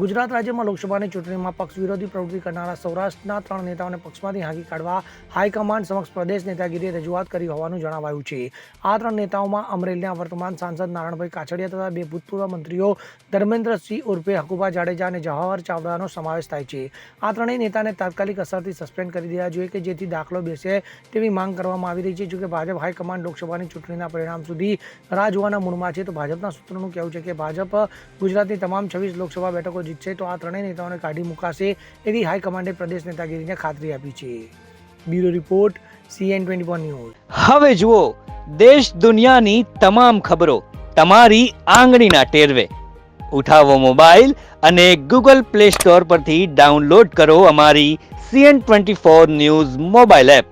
ગુજરાત રાજ્યમાં લોકસભાની ચૂંટણીમાં પક્ષ વિરોધી પ્રવૃત્તિ કરનારા સૌરાષ્ટ્રના ત્રણ નેતાઓને પક્ષમાંથી હાંકી કાઢવા હાઈકમાન્ડ સમક્ષ પ્રદેશ નેતાગીરીએ રજૂઆત કરી હોવાનું જણાવાયું છે. આ ત્રણ નેતાઓમાં અમરેલીના વર્તમાન સાંસદ નારણભાઈ કાછડિયા તથા બે ભૂતપૂર્વ મંત્રીઓ ધર્મેન્દ્રસિંહ ઉર્ફે હકુબા જાડેજા અને જવાહર ચાવડાનો સમાવેશ થાય છે. આ ત્રણેય નેતાને તાત્કાલિક અસરથી સસ્પેન્ડ કરી દેવા જોઈએ કે જેથી દાખલો બેસે તેવી માંગ કરવામાં આવી રહી છે. જોકે ભાજપ હાઈકમાન્ડ લોકસભાની ચૂંટણીના પરિણામ સુધી રાહ જોવાના મૂળમાં છે. તો ભાજપના સૂત્રોનું કહેવું છે કે ભાજપ ગુજરાતની તમામ છવ્વીસ લોકસભા બેઠકો જીતશે તો આ ત્રણેય નેતાઓને કાઢી મુકાશે એવી હાઈકમાન્ડે પ્રદેશ નેતાગીરીને ખાતરી આપી છે. Bureau report CN twenty four news. હવે જુઓ, દેશ દુનિયાની તમામ ખબરો તમારી આંગળીના ટેરવે. ઉઠાવો મોબાઈલ અને ગૂગલ પ્લે સ્ટોર પરથી ડાઉનલોડ કરો અમારી CN twenty four news mobile app.